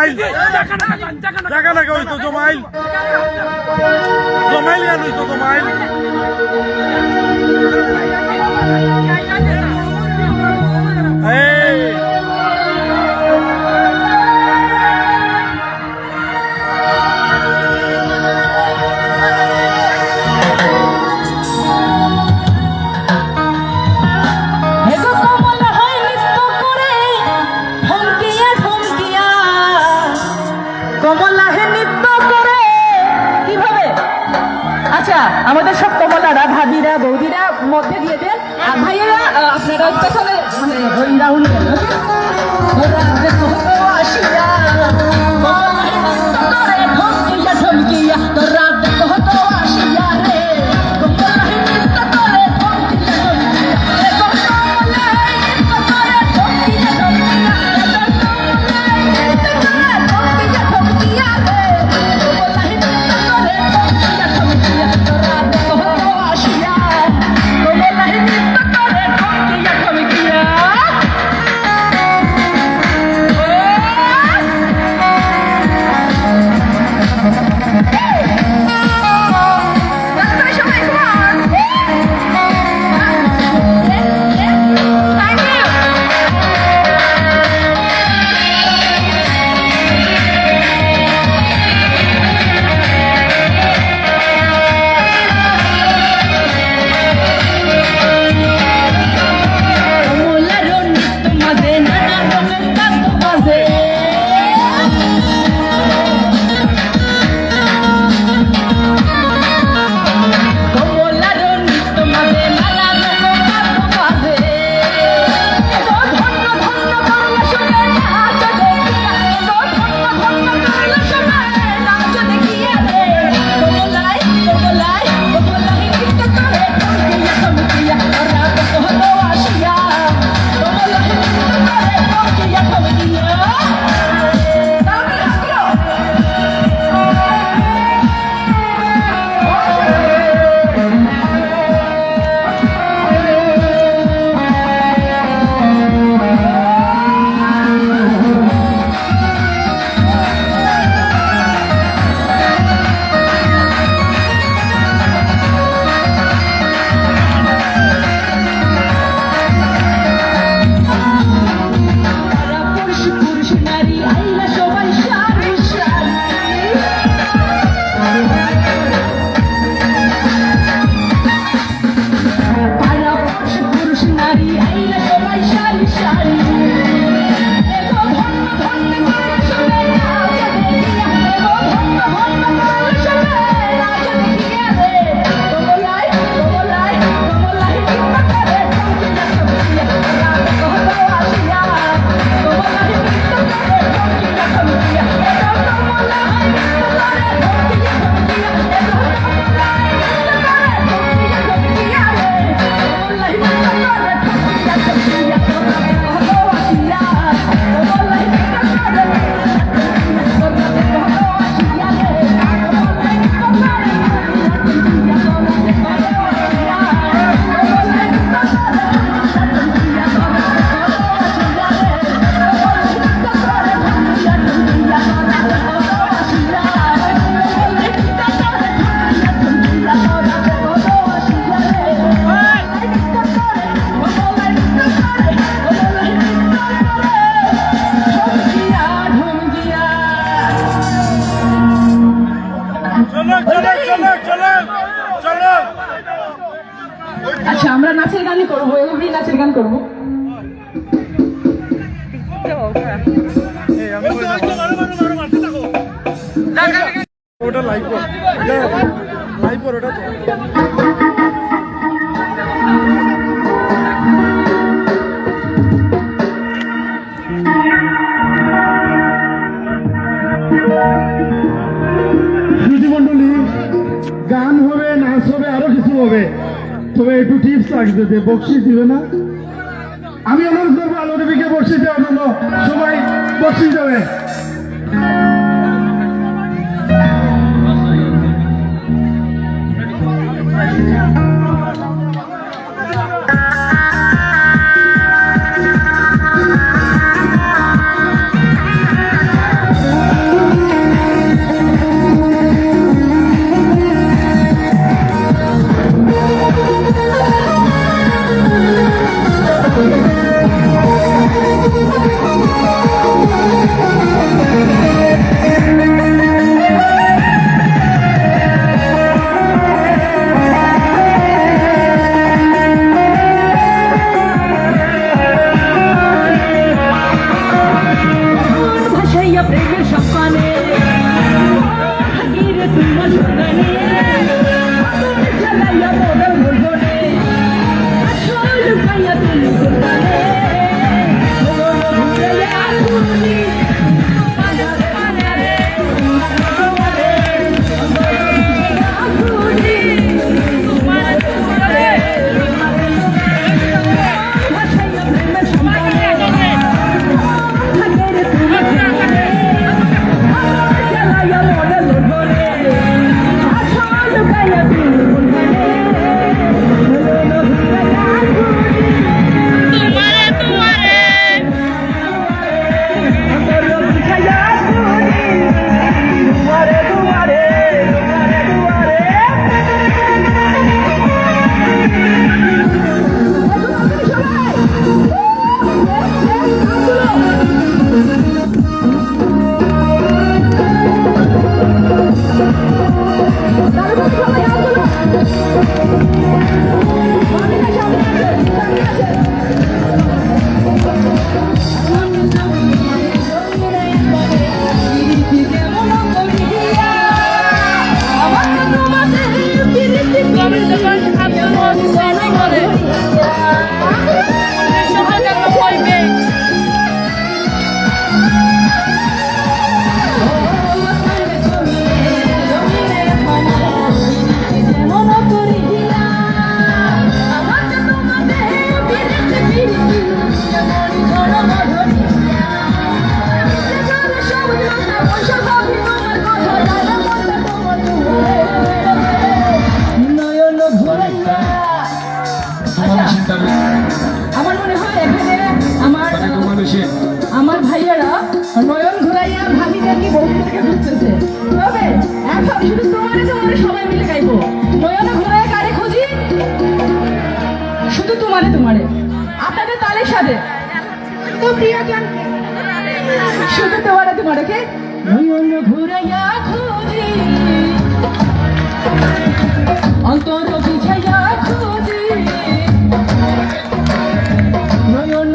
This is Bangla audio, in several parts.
জমাইল। জায়গা লাগা হইতো জমাইল? জমাইল গান হইতো জমাইল? মানে গান হবে, নাচ হবে, আরও কিছু হবে। তবে একটু টিপস রাখবে যে বকশি দিবে না। আমি অনুরোধ করব আলো দেবীকে বকশি দেওয়ার সবাই বকশি দেবে। পরিষদে তো প্রিয়জনকে শুধু তোমারে তোমারকে নয়ন ঘুরাইয়া খুঁজি অন্তর বিছাইয়া খুঁজি। নয়ন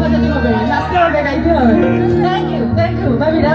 বাজাতে হবে লাস্টের গাইতে হবে থ্যাংক ইউ থ্যাংক ইউ ভাবিরা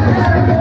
Thank you.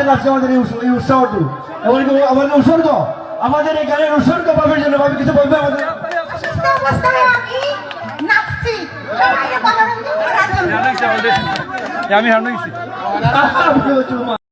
আমাদের আজকে আমাদের এই উৎসাহটু এমনকি আমাদের উৎসর্গ। আমাদের এই গানের উৎসর্গ পাবের জন্য ভাবে কিছু বলবে আমাদের? আমি হারিয়েছি